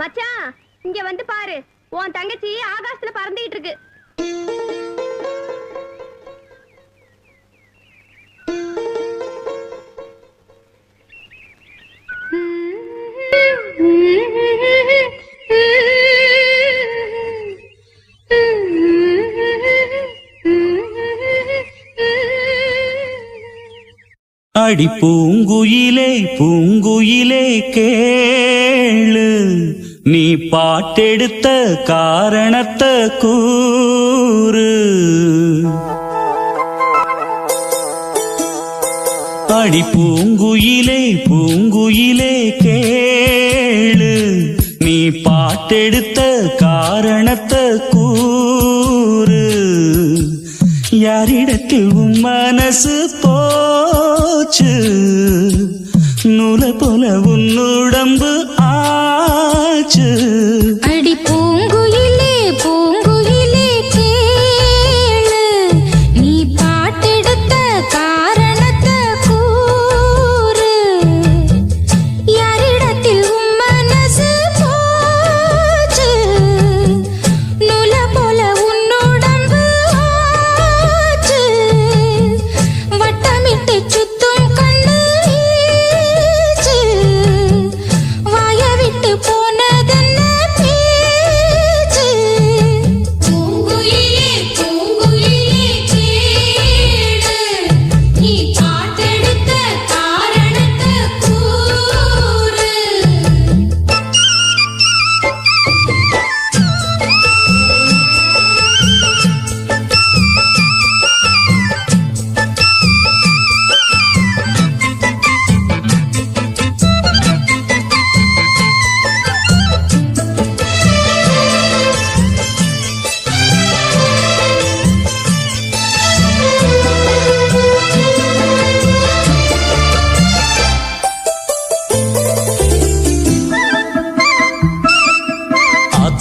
மச்சான் இங்க வந்து பாரு. உன் தங்கச்சி ஆகாசத்துல பறந்துகிட்டு இருக்கு. அடி பூங்குயிலே பூங்குயிலே கேளு. நீ பாட்டெடுத்த காரணத்தை கூறு. அடி பூங்குயிலே பூங்குயிலே கேளு. நீ பாட்டெடுத்த காரணத்தை கூறு. யாரிடத்தில் உன் மனசு போச்சு? நூல போல உன்னுடம்பு ஆச்சு. அடி பூங்கு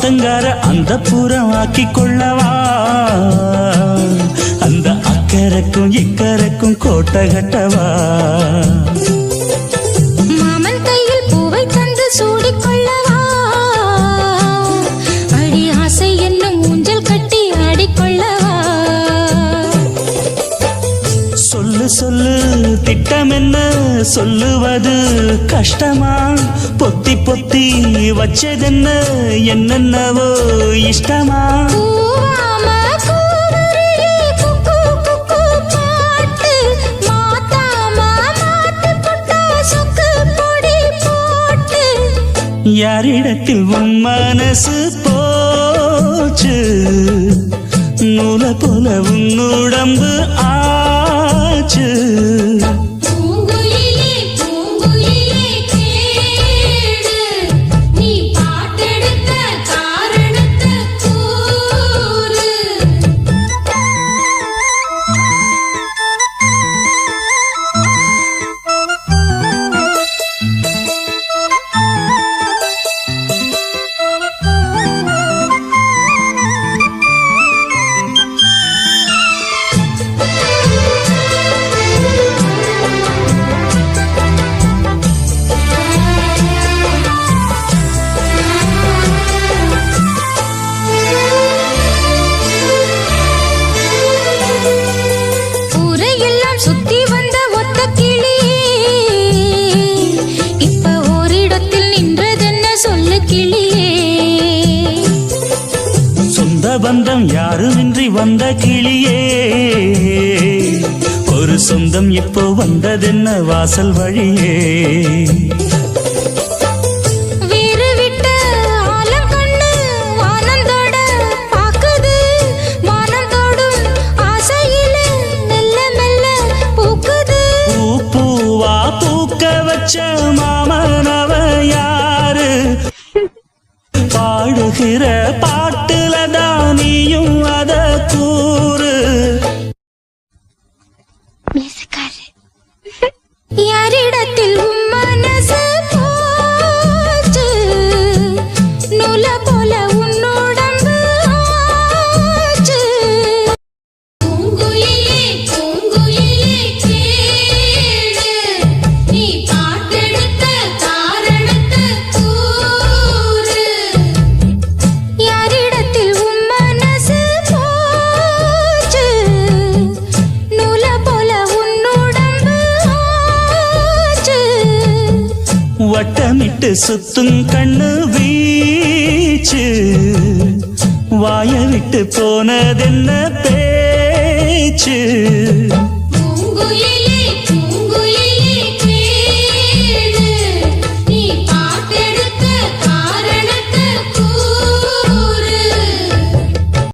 ஆத்தங்கார அந்த புறம் ஆக்கி கொள்ளவா அந்த அக்கறைக்கும் இக்கரைக்கும் கோட்டை கட்டவா? சொல்லு திட்டம் என்ன சொல்லுவது கஷ்டமா? பொத்தி பொத்தி வச்சதென்ன என்னென்னவோ இஷ்டமா? யாரிடத்தில் உன் மனசு போச்சு? நூல போல உன் உடம்பு ஆச்சு கிளியே. சொந்த பந்தம் யாருமின்றி வந்த கிளியே. ஒரு சொந்தம் இப்போ வந்ததென்ன வாசல் வழியே. பாடுகிற வட்டமிட்டு சுத்தும் கண்ணு வீச்சு. வாய விட்டு போனதென்ன பேச்சு?